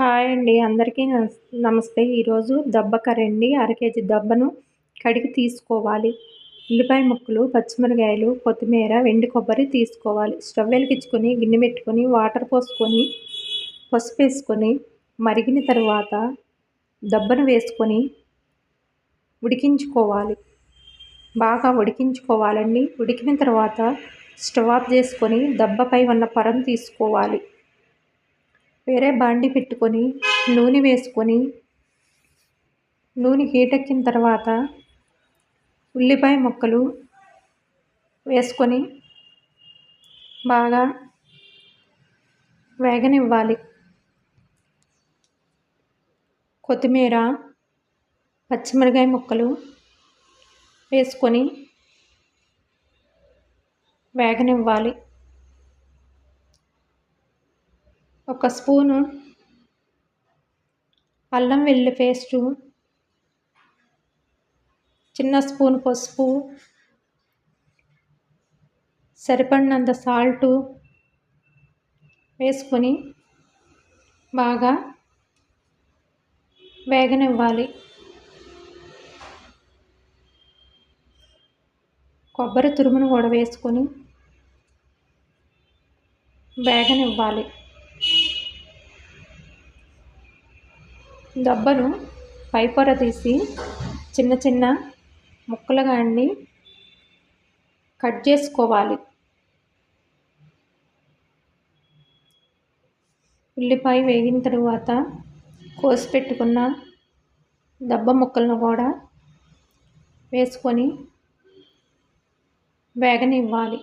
Hi అండి. అందరికీ నమస్తే. ఈరోజు దబ్బ కర్రీ అర కేజీ దబ్బను కడిగి తీసుకోవాలి. ఉల్లిపాయ ముక్కలు పచ్చిమిరకాయలు కొత్తిమీర వెండి కొబ్బరి తీసుకోవాలి. స్టవ్ వెలిగించుకొని గిన్నె పెట్టుకొని వాటర్ పోసుకొని పసుపు వేసుకొని మరిగిన తర్వాత దబ్బను వేసుకొని ఉడికించుకోవాలి. బాగా ఉడికించుకోవాలండి. ఉడికిన తర్వాత స్టవ్ ఆఫ్ చేసుకొని దబ్బపై ఉన్న పరం తీసుకోవాలి. వేరే బాండి పెట్టుకొని నూనె వేసుకొని నూనె హీట్ ఎక్కిన తర్వాత ఉల్లిపాయ ముక్కలు వేసుకొని బాగా వేగనివ్వాలి. కొత్తిమీర పచ్చిమిరకాయ ముక్కలు వేసుకొని వేగనివ్వాలి. ఒక స్పూను అల్లం వెల్లుల్లి పేస్టు చిన్న స్పూన్ పసుపు సరిపడినంత సాల్టు వేసుకొని బాగా వేగనివ్వాలి. కొబ్బరి తురుమును కూడా వేసుకొని వేగనివ్వాలి. దబ్బను పైపొర తీసి చిన్న చిన్న ముక్కలుగా అండి కట్ చేసుకోవాలి. ఉల్లిపాయ వేగిన తరువాత కోసి పెట్టుకున్న దబ్బ ముక్కలను కూడా వేసుకొని వేగనివ్వాలి.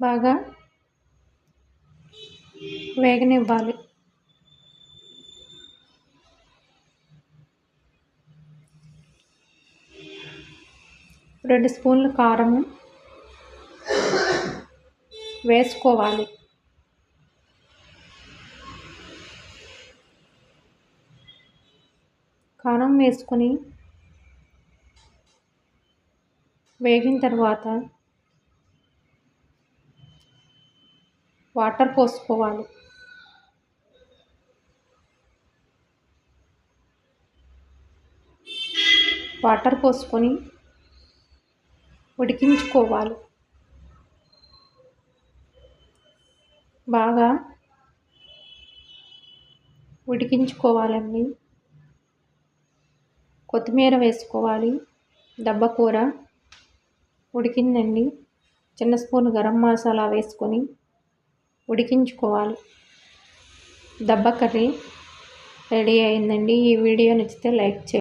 బాగా వేగనివ్వాలి. రెండు స్పూన్లు కారము వేసుకోవాలి. కారం వేసుకొని వేగిన తర్వాత వాటర్ పోసుకోవాలి. వాటర్ పోసుకొని ఉడికించుకోవాలి. బాగా ఉడికించుకోవాలండి కొత్తిమీర వేసుకోవాలి. దబ్బకూర ఉడికిందండి. చిన్న స్పూన్ గరం మసాలా వేసుకొని ఉడికించుకోవాలి. దబ్బ కర్రీ రెడీ అయిందండి. ఈ వీడియో నచ్చితే లైక్ చేయండి.